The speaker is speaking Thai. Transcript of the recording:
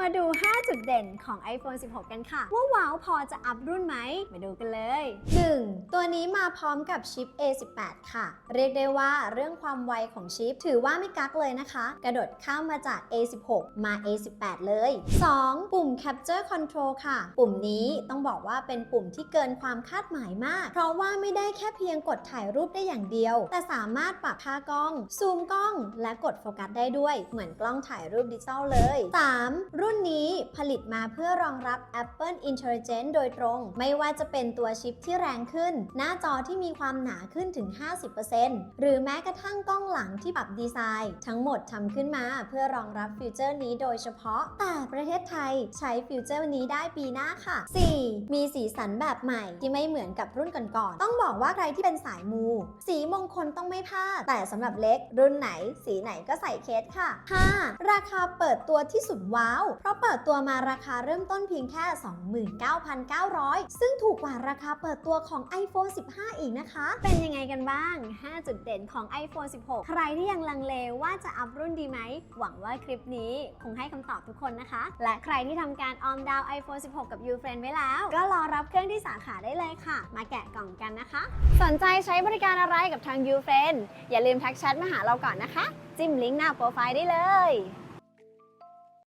มาดู 5 จุดเด่นของ iPhone 16 กันค่ะ ว่าว้าวพอจะอัพรุ่นไหม มาดูกันเลย 1. ตัวนี้มาพร้อมกับชิป A18 ค่ะ เรียกได้ว่าเรื่องความไวของชิปถือว่าไม่กักเลยนะคะ กระโดดข้ามมาจาก A16 มา A18 เลย 2. ปุ่ม Capture Control ค่ะ ปุ่มนี้ต้องบอกว่าเป็นปุ่มที่เกินความคาดหมายมาก เพราะว่าไม่ได้แค่เพียงกดถ่ายรูปได้อย่างเดียว แต่สามารถปรับค่ากล้อง ซูมกล้อง และกดโฟกัสได้ด้วย เหมือนกล้องถ่ายรูปดิจิตอลเลย 3. รุ่นนี้ผลิตมาเพื่อรองรับ Apple Intelligence โดยตรง ไม่ว่าจะเป็นตัวชิปที่แรงขึ้นหน้าจอที่มีความหนาขึ้นถึง 50%หรือแม้กระทั่งกล้องหลังที่ปรับดีไซน์ ทั้งหมดทำขึ้นมาเพื่อรองรับฟิวเจอร์นี้โดยเฉพาะ แต่ประเทศไทยใช้ฟิวเจอร์นี้ได้ปีหน้าค่ะ 4. มีสีสันแบบใหม่ที่ไม่เหมือนกับรุ่นก่อนๆ ต้องบอกว่าใครที่เป็นสายมู สีมงคลต้องไม่พลาด แต่สำหรับเล็ก รุ่นไหน สีไหนก็ใส่เคสค่ะ 5. ราคาเปิดตัวที่สุดว้าว เพราะเปิดตัวมาราคาเริ่มต้นเพียงแค่ 29,900 ซึ่งถูกกว่าราคาเปิดตัวของ iPhone 15 อีกนะคะ เป็นยังไงกันบ้าง 5 จุดเด่นของ iPhone 16 ใครที่ยังลังเลว่าจะอัพรุ่นดีไหม หวังว่าคลิปนี้คงให้คำตอบทุกคนนะคะ และใครที่ทำการออมดาว iPhone 16 กับ u f r i e n d ไว้แล้ว ก็รอรับเครื่องที่สาขาได้เลยค่ะ มาแกะกล่องกันนะคะ สนใจใช้บริการอะไรกับทาง u f r i e n d อย่าลืมทักแชทมาหาเราก่อนนะคะ จิ้มลิงก์หน้าโปรไฟล์ได้เลย